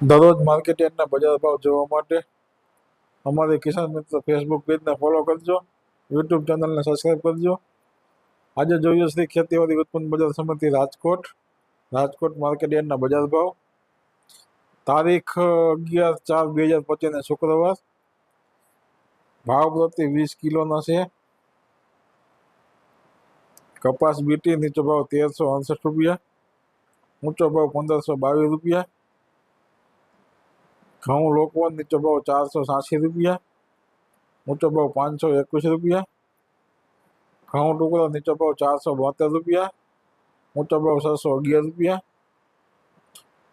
દરરોજ માર્કેટ યાર્ડના બજાર ભાવ જોવા માટે અમારી કિસાન મિત્ર ફેસબુક પેજને ફોલો કરજો યુટ્યુબ ચેનલને સબસ્ક્રાઈબ કરજો. આજે જોઈએ શ્રી ખેતીવાડી ઉત્પન્ન બજાર સમિતિ રાજકોટ. રાજકોટ માર્કેટ યાર્ડના બજાર ભાવ. તારીખ અગિયાર ચાર બે હજાર પચીસને શુક્રવાર. ભાવ પ્રતિ વીસ કિલોના છે. કપાસ બીટી નીચો ભાવ તેરસો અડસઠ રૂપિયા. ઊંચો ભાવ પંદરસો બાવીસ રૂપિયા. ઘઉં લોકવન નીચો ભાવ ચારસો સાસી રૂપિયા ઊંચો ભાવ પાંચસો એકવીસ રૂપિયા ઘઉં ટુકડા નીચો ભાવ ચારસો બોતેર રૂપિયા ઊંચો ભાવ છસો અગિયાર રૂપિયા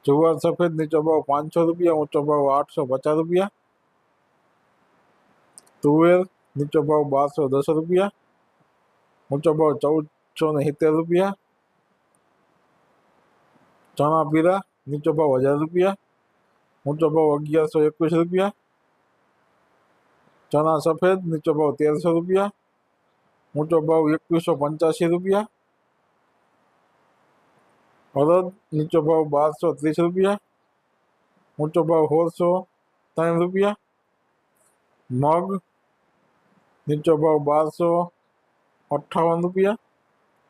જુવાર સફેદ નીચો ભાવ પાંચસો રૂપિયા ઊંચો ભાવ આઠસો પચાસ રૂપિયા તુવેર નીચો ભાવ બારસો દસ રૂપિયા ઊંચો ભાવ ચૌદસો ને સિત્તેર રૂપિયા ચણા પીરા નીચો ભાવ હજાર રૂપિયા ઊંચો ભાવ અગિયારસો એકવીસ રૂપિયા ચણા સફેદ નીચો ભાવ તેરસો રૂપિયા ઊંચો ભાવ એકવીસો પંચ્યાસી રૂપિયા અડદ નીચો ભાવ બારસો ત્રીસ રૂપિયા ઊંચો ભાવ સોળસો ત્રણ રૂપિયા મગ નીચો ભાવ બારસો અઠ્ઠાવન રૂપિયા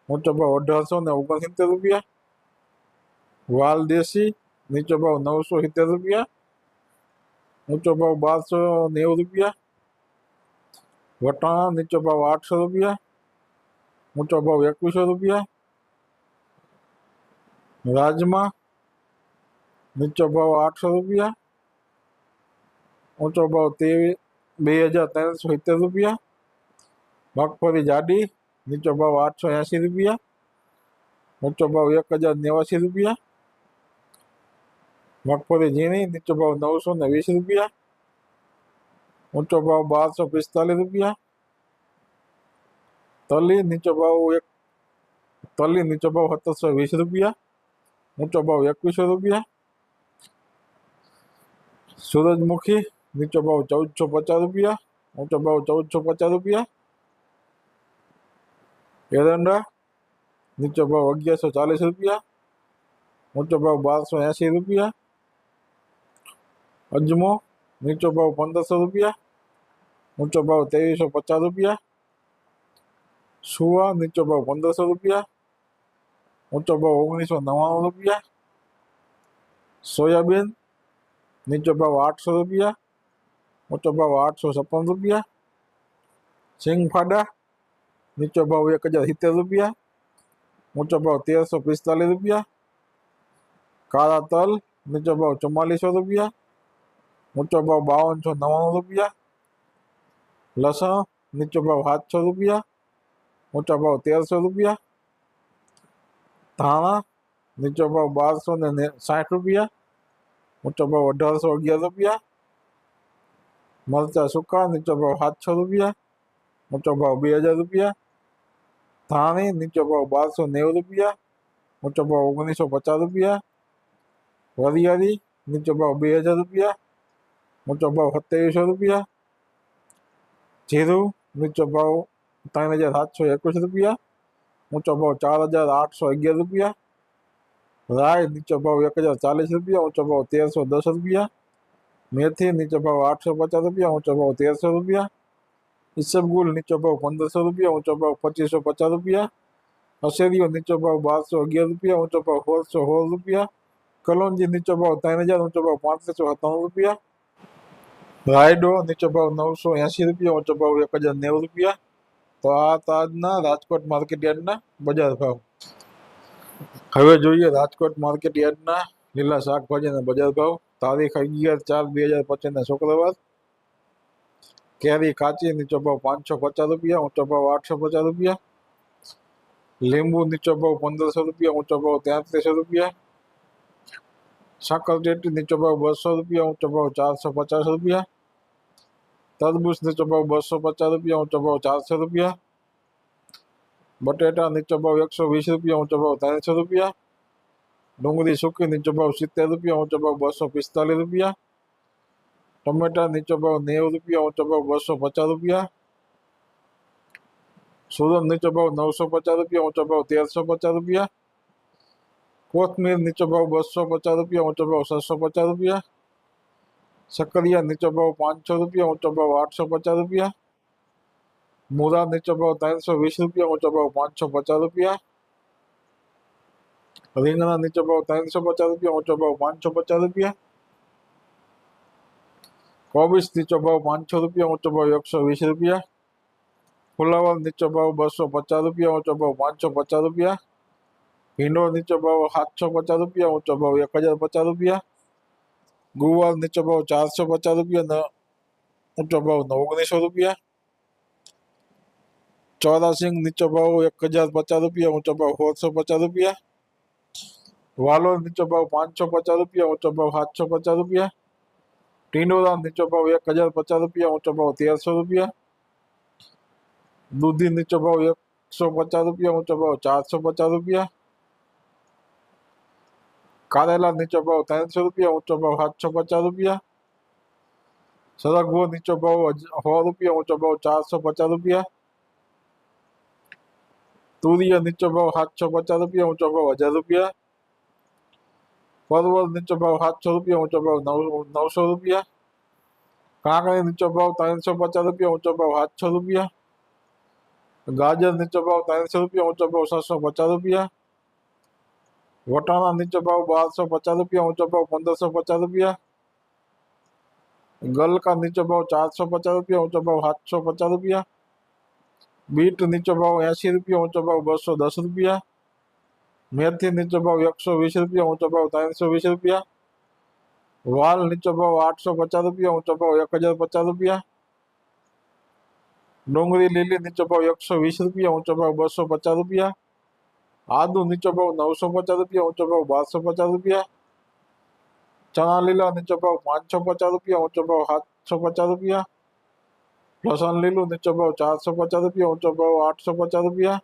ઊંચો ભાવ અઢારસો ને ઓગણસિત્તેર રૂપિયા વાલ દેશી નીચો ભાવ નવસો સિત્તેર રૂપિયા ઊંચો ભાવ બારસો નેવું રૂપિયા વટાણા નીચો ભાવ આઠસો રૂપિયા ઊંચો ભાવ એકવીસો રૂપિયા રાજમા નીચો ભાવ આઠસો રૂપિયા ઊંચો ભાવ તેવી બે હજાર ત્રણસો સિત્તેર રૂપિયા મગફળી જાડી નીચો ભાવ આઠસો એંસી રૂપિયા ઊંચો ભાવ એક હજાર નેવાસી રૂપિયા મગફળી ઝીણી નીચો ભાવ નવસો ને વીસ રૂપિયા ઊંચો ભાવ બારસો પિસ્તાલીસ રૂપિયા તલી નીચો ભાવ એક તલી નીચો ભાવ સત્તરસો વીસ રૂપિયા ઊંચો ભાવ એકવીસો રૂપિયા સૂરજમુખી નીચો ભાવ ચૌદસો પચાસ રૂપિયા ઊંચો ભાવ ચૌદસો પચાસ રૂપિયા એરંડા નીચો ભાવ અગિયારસો ચાલીસ રૂપિયા ઊંચો ભાવ બારસો એંસી રૂપિયા અજમો નીચો ભાવ પંદરસો રૂપિયા ઊંચો ભાવ ત્રેવીસો પચાસ રૂપિયા સુવા નીચો ભાવ પંદરસો રૂપિયા ઊંચો ભાવ ઓગણીસો નવ્વાણું રૂપિયા સોયાબીન નીચો ભાવ આઠસો રૂપિયા ઊંચો ભાવ આઠસો છપ્પન રૂપિયા સિંગફાડા નીચો ભાવ એક હજાર સિત્તેર રૂપિયા ઊંચો ભાવ તેરસો પિસ્તાલીસ રૂપિયા કાળા તલ નીચો ભાવ ચુમ્માલીસો રૂપિયા ઊંચો ભાવ બાવનસો નવ્વાણું રૂપિયા લસણ નીચો ભાવ સાતસો રૂપિયા ઊંચો ભાવ તેરસો રૂપિયા ધાણા નીચો ભાવ બારસો ને ને સાઠ રૂપિયા ઊંચો ભાવ અઢારસો અગિયાર રૂપિયા મરચા સૂકા નીચો ભાવ સાતસો રૂપિયા ઊંચો ભાવ બે હજાર રૂપિયા ધાણી નીચો ભાવ બારસો નેવું રૂપિયા ઊંચો ભાવ ઓગણીસો પચાસ રૂપિયા વરિયાળી નીચો ભાવ બે હજાર રૂપિયા ઊંચો ભાવ સત્યાવીસો રૂપિયા જીરું નીચો ભાવ ત્રણ હજાર સાતસો એકવીસ રૂપિયા ઊંચો ભાવ ચાર હજાર આઠસો અગિયાર રૂપિયા રાય નીચો ભાવ એક હજાર ચાલીસ રૂપિયા ઊંચો ભાવ તેરસો દસ રૂપિયા મેથી નીચો ભાવ આઠસો પચાસ રૂપિયા ઊંચો ભાવ તેરસો રૂપિયા ઈસબગુલ નીચો ભાવ પંદરસો રૂપિયા ઊંચો ભાવ પચીસો પચાસ રૂપિયા અશેરીઓ નીચો ભાવ બારસો અગિયાર રૂપિયા ઊંચો ભાવ સોળસો સોળ રૂપિયા કલોંજી નીચો ભાવ ત્રણ હજાર ઊંચો ભાવ પાંત્રીસો સત્તાણું રૂપિયા રાયડો નીચો ભાવ નવસો એંસી રૂપિયા ઊંચો ભાવ એક હજાર નેવું રૂપિયા તો આ તાજના રાજકોટ માર્કેટ યાર્ડના બજાર ભાવ હવે જોઈએ રાજકોટ માર્કેટ યાર્ડના લીલા શાકભાજીના બજાર ભાવ તારીખ અગિયાર ચાર બે હજાર પચીસના શુક્રવાર કેરી કાચી નીચો ભાવ પાંચસો પચાસ રૂપિયા ઊંચો ભાવ આઠસો પચાસ રૂપિયા લીંબુ નીચો ભાવ પંદરસો રૂપિયા ઊંચો ભાવ તેત્રીસો રૂપિયા સાકર ટેટી નીચો ભાવ બસો રૂપિયા ઊંચો ભાવ ચારસો પચાસ રૂપિયા તરબૂચ નીચો ભાવ બસો પચાસ રૂપિયા ઊંચો ભાવ ચારસો રૂપિયા બટેટા નીચો ભાવ એકસો વીસ રૂપિયા ઊંચો ભાવ ત્રણસો રૂપિયા ડુંગળી સૂકી નીચો ભાવ સિત્તેર રૂપિયા ઊંચો ભાવ બસો પિસ્તાલીસ રૂપિયા ટમેટા નીચો ભાવ નેવું રૂપિયા ઊંચો ભાવ બસો પચાસ રૂપિયા સુરત નીચો ભાવ નવસો પચાસ રૂપિયા ઊંચો ભાવ તેરસો પચાસ રૂપિયા કોથમીર નીચો ભાવ બસો પચાસ રૂપિયા ઊંચો ભાવ છસો પચાસ રૂપિયા સક્કરિયા નીચો ભાવ પાંચસો રૂપિયા ઊંચો ભાવ આઠસો પચાસ રૂપિયા મૂળા નીચો ભાવ ત્રણસો વીસ રૂપિયા ઊંચો ભાવ પાંચસો પચાસ રૂપિયા રીંગણા નીચો ભાવ ત્રણસો પચાસ રૂપિયા ઊંચો ભાવ પાંચસો પચાસ રૂપિયા કોબીસ નીચો ભાવ પાંચસો રૂપિયા ઊંચો ભાવ એકસો વીસ રૂપિયા ફુલાવર નીચો ભાવ બસો પચાસ રૂપિયા ઊંચો ભાવ પાંચસો પચાસ રૂપિયા ભીંડો નીચો ભાવ સાતસો પચાસ રૂપિયા ઊંચો ભાવ એક હજાર પચાસ રૂપિયા ગુવાર નીચો ભાવ ચારસો પચાસ રૂપિયા ને ઊંચો ભાવ ઓગણીસો રૂપિયા ચોરાસિંગ નીચો ભાવ એક હજાર પચાસ રૂપિયા ઊંચો ભાવ સોળસો પચાસ રૂપિયા વાલોર નીચો ભાવ પાંચસો પચાસ રૂપિયા ઊંચો ભાવ સાતસો પચાસ રૂપિયા ટીંડોરા નીચો ભાવ એક હજાર પચાસ રૂપિયા ઊંચો ભાવ તેરસો રૂપિયા દૂધી નીચો ભાવ એકસો પચાસ રૂપિયા ઊંચો ભાવ ચારસો પચાસ રૂપિયા કારેલા નીચો ભાવ ત્રણસો રૂપિયા ઊંચો ભાવ સાતસો પચાસ રૂપિયા સરગવો નીચો ભાવ હજ- સો રૂપિયા ઊંચો ભાવ ચારસો પચાસ રૂપિયા તુરિયા નીચો ભાવ સાતસો પચાસ રૂપિયા ઊંચો ભાવ હજાર રૂપિયા પરવળ નીચો ભાવ સાતસો રૂપિયા ઊંચો ભાવ નવ નવસો રૂપિયા કાંકરી નીચો ભાવ ત્રણસો પચાસ રૂપિયા ઊંચો ભાવ સાતસો રૂપિયા ગાજર નીચો ભાવ ત્રણસો રૂપિયા ઊંચો ભાવ સાતસો પચાસ રૂપિયા વટાણા નીચો ભાવ બારસો પચાસ રૂપિયા ઊંચો ભાવ પંદરસો પચાસ રૂપિયા ગલકા નીચો ભાવ ચારસો પચાસ રૂપિયા ઊંચો ભાવ સાતસો પચાસ રૂપિયા બીટ નીચો ભાવ એંશી રૂપિયા ઊંચો ભાવ બસો દસ રૂપિયા મેથી નીચો ભાવ એકસો વીસ રૂપિયા ઊંચો ભાવ ત્રણસો વીસ રૂપિયા વાલ નીચો ભાવ આઠસો પચાસ રૂપિયા ઊંચો ભાવ એક હજાર પચાસ રૂપિયા ડુંગળી લીલી નીચો ભાવ એકસો વીસ રૂપિયા ઊંચો ભાવ બસો પચાસ રૂપિયા આદુ નીચો ભાવ નવસો પચાસ રૂપિયા ઊંચો ભાવ બારસો પચાસ રૂપિયા ચણા લીલા નીચો ભાવ પાંચસો પચાસ રૂપિયા ઊંચો ભાવ સાતસો પચાસ રૂપિયા લસણ લીલું નીચો ભાવ ચારસો પચાસ રૂપિયા ઊંચો ભાવ આઠસો પચાસ રૂપિયા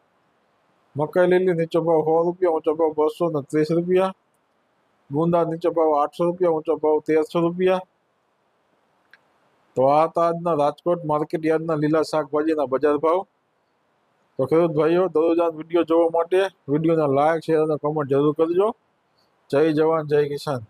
મકાઈ લીલી નીચો ભાવ સો રૂપિયા ઊંચો ભાવ બસો ને ત્રીસ રૂપિયા ગુંદા નીચો ભાવ આઠસો રૂપિયા ઊંચો ભાવ તેરસો રૂપિયા તો આ હતા આજના રાજકોટ માર્કેટ યાર્ડના લીલા શાકભાજીના બજાર ભાવ તો ખેડૂત ભાઈઓ દરરોજ વીડિયો જોવા માટે વિડીયોને લાઈક શેર અને કમેન્ટ જરૂર કરજો. જય જવાન, જય કિસાન.